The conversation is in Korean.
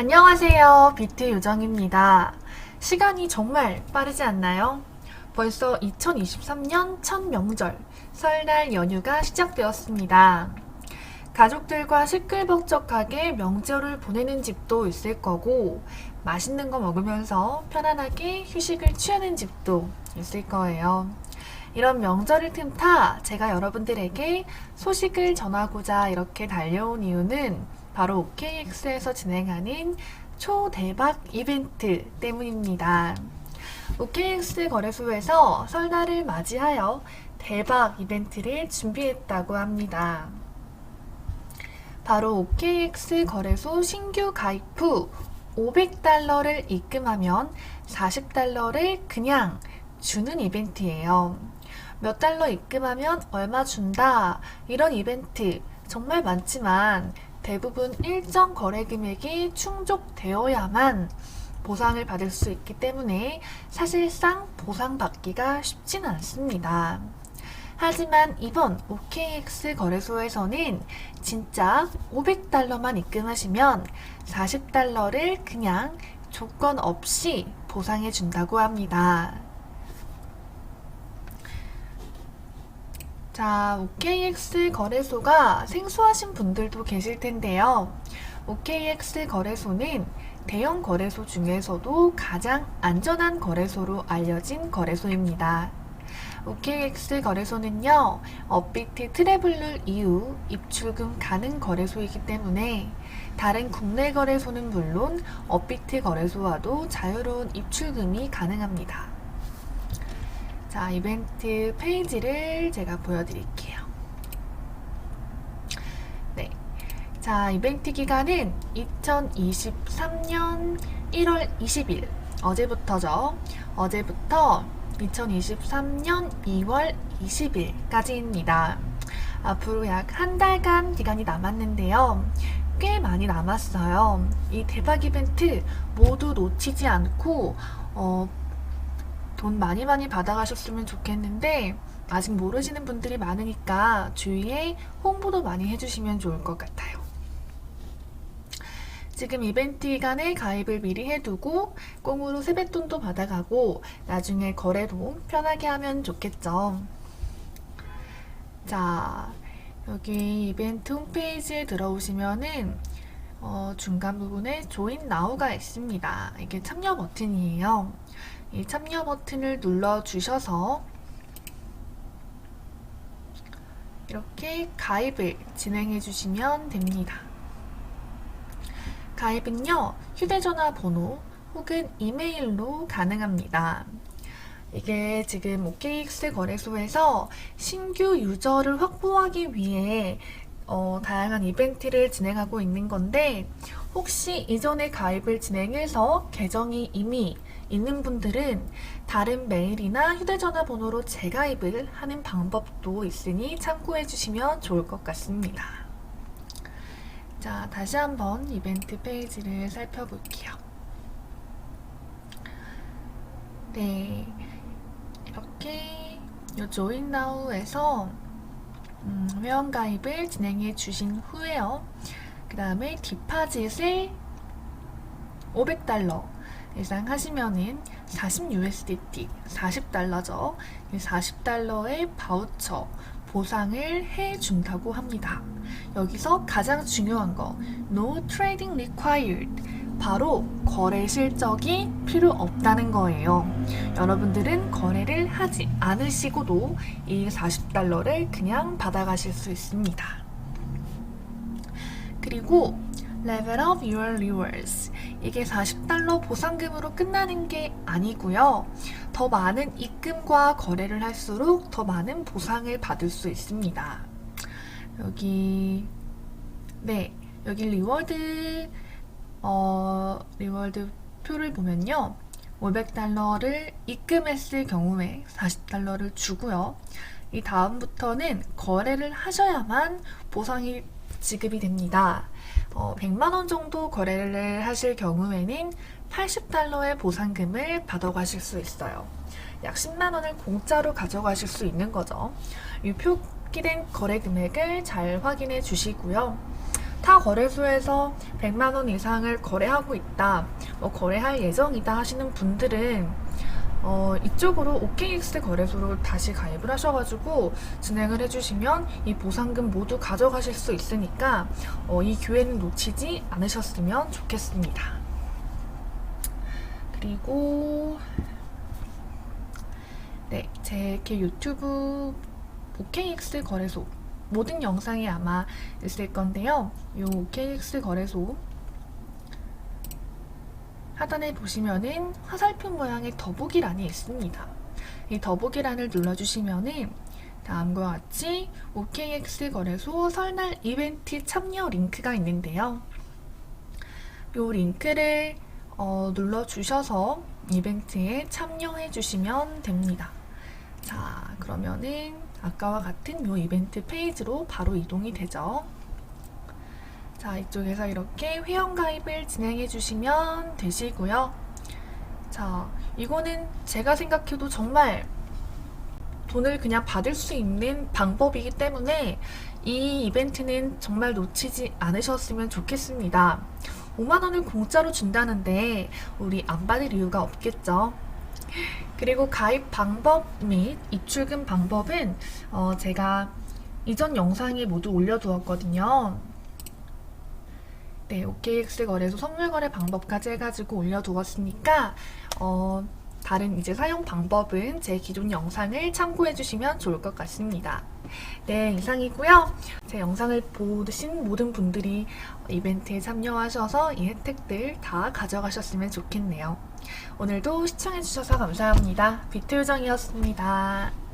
안녕하세요. 비트 요정입니다. 시간이 정말 빠르지 않나요? 벌써 2023년 첫 명절, 설날 연휴가 시작되었습니다. 가족들과 시끌벅적하게 명절을 보내는 집도 있을 거고, 맛있는 거 먹으면서 편안하게 휴식을 취하는 집도 있을 거예요. 이런 명절을 틈타 제가 여러분들에게 소식을 전하고자 이렇게 달려온 이유는 바로 OKX에서 진행하는 초대박 이벤트 때문입니다. OKX 거래소에서 설날을 맞이하여 대박 이벤트를 준비했다고 합니다. 바로 OKX 거래소 신규 가입 후 500달러를 입금하면 40달러를 그냥 주는 이벤트예요. 몇 달러 입금하면 얼마 준다. 이런 이벤트 정말 많지만 대부분 일정 거래 금액이 충족되어야만 보상을 받을 수 있기 때문에 사실상 보상받기가 쉽진 않습니다. 하지만 이번 OKX 거래소에서는 진짜 500달러만 입금하시면 40달러를 그냥 조건 없이 보상해 준다고 합니다. 자, OKX 거래소가 생소하신 분들도 계실 텐데요. OKX 거래소는 대형 거래소 중에서도 가장 안전한 거래소로 알려진 거래소입니다. OKX 거래소는요, 업비트 트래블룰 이후 입출금 가능 거래소이기 때문에 다른 국내 거래소는 물론 업비트 거래소와도 자유로운 입출금이 가능합니다. 자, 이벤트 페이지를 제가 보여드릴게요. 네. 자, 이벤트 기간은 2023년 1월 20일, 어제부터죠. 어제부터 2023년 2월 20일까지입니다. 앞으로 약 한 달간 기간이 남았는데요. 꽤 많이 남았어요. 이 대박 이벤트 모두 놓치지 않고, 어, 돈 많이 많이 받아가셨으면 좋겠는데 아직 모르시는 분들이 많으니까 주위에 홍보도 많이 해주시면 좋을 것 같아요. 지금 이벤트 기간에 가입을 미리 해두고 꽁으로 세뱃돈도 받아가고 나중에 거래도 편하게 하면 좋겠죠. 자, 여기 이벤트 홈페이지에 들어오시면은 어, 중간 부분에 조인 나우가 있습니다. 이게 참여 버튼이에요. 이 참여 버튼을 눌러 주셔서 이렇게 가입을 진행해 주시면 됩니다. 가입은요, 휴대전화 번호 혹은 이메일로 가능합니다. 이게 지금 OKX 거래소에서 신규 유저를 확보하기 위해 어, 다양한 이벤트를 진행하고 있는 건데 혹시 이전에 가입을 진행해서 계정이 이미 있는 분들은 다른 메일이나 휴대전화 번호로 재가입을 하는 방법도 있으니 참고해 주시면 좋을 것 같습니다. 자, 다시 한번 이벤트 페이지를 살펴볼게요. 네. 이렇게 요 조인 나우에서 음, 회원 가입을 진행해 주신 후에요. 그 다음에 디파짓을 500달러 이상 하시면은 40USDT, 40달러죠. 40달러의 바우처 보상을 해 준다고 합니다. 여기서 가장 중요한 거, no trading required. 바로 거래 실적이 필요 없다는 거예요. 여러분들은 거래를 하지 않으시고도 이 40달러를 그냥 받아가실 수 있습니다. 그리고 Level of your rewards. 이게 40달러 보상금으로 끝나는 게 아니고요. 더 많은 입금과 거래를 할수록 더 많은 보상을 받을 수 있습니다. 여기, 네, 여기 리워드, 어, 리워드 표를 보면요. 500달러를 입금했을 경우에 40달러를 주고요. 이 다음부터는 거래를 하셔야만 보상이 지급이 됩니다. 어, 100만원 정도 거래를 하실 경우에는 80달러의 보상금을 받아가실 수 있어요. 약 10만원을 공짜로 가져가실 수 있는 거죠. 이 표기된 거래 금액을 잘 확인해 주시고요. 타 거래소에서 100만 원 이상을 거래하고 있다, 뭐 거래할 예정이다 하시는 분들은 어, 이쪽으로 OKX 거래소로 다시 가입을 하셔가지고 진행을 해주시면 이 보상금 모두 가져가실 수 있으니까 어, 이 기회는 놓치지 않으셨으면 좋겠습니다. 그리고 네, 제 이렇게 유튜브 OKX 거래소 모든 영상이 아마 있을 건데요. 이 OKX 거래소 하단에 보시면은 화살표 모양의 더보기란이 있습니다. 이 더보기란을 눌러주시면은 다음과 같이 OKX 거래소 설날 이벤트 참여 링크가 있는데요. 이 링크를 어, 눌러주셔서 이벤트에 참여해 주시면 됩니다. 자, 그러면은 아까와 같은 이 이벤트 페이지로 바로 이동이 되죠. 자, 이쪽에서 이렇게 회원가입을 진행해 주시면 되시고요. 자, 이거는 제가 생각해도 정말 돈을 그냥 받을 수 있는 방법이기 때문에 이 이벤트는 정말 놓치지 않으셨으면 좋겠습니다. 5만원을 공짜로 준다는데 우리 안 받을 이유가 없겠죠. 그리고 가입 방법 및 입출금 방법은 어, 제가 이전 영상에 모두 올려두었거든요. 네, OKX 거래소 선물 거래 방법까지 해가지고 올려두었으니까 어, 다른 이제 사용 방법은 제 기존 영상을 참고해 주시면 좋을 것 같습니다. 네, 이상이고요. 제 영상을 보신 모든 분들이 이벤트에 참여하셔서 이 혜택들 다 가져가셨으면 좋겠네요. 오늘도 시청해 주셔서 감사합니다. 비트 요정이었습니다.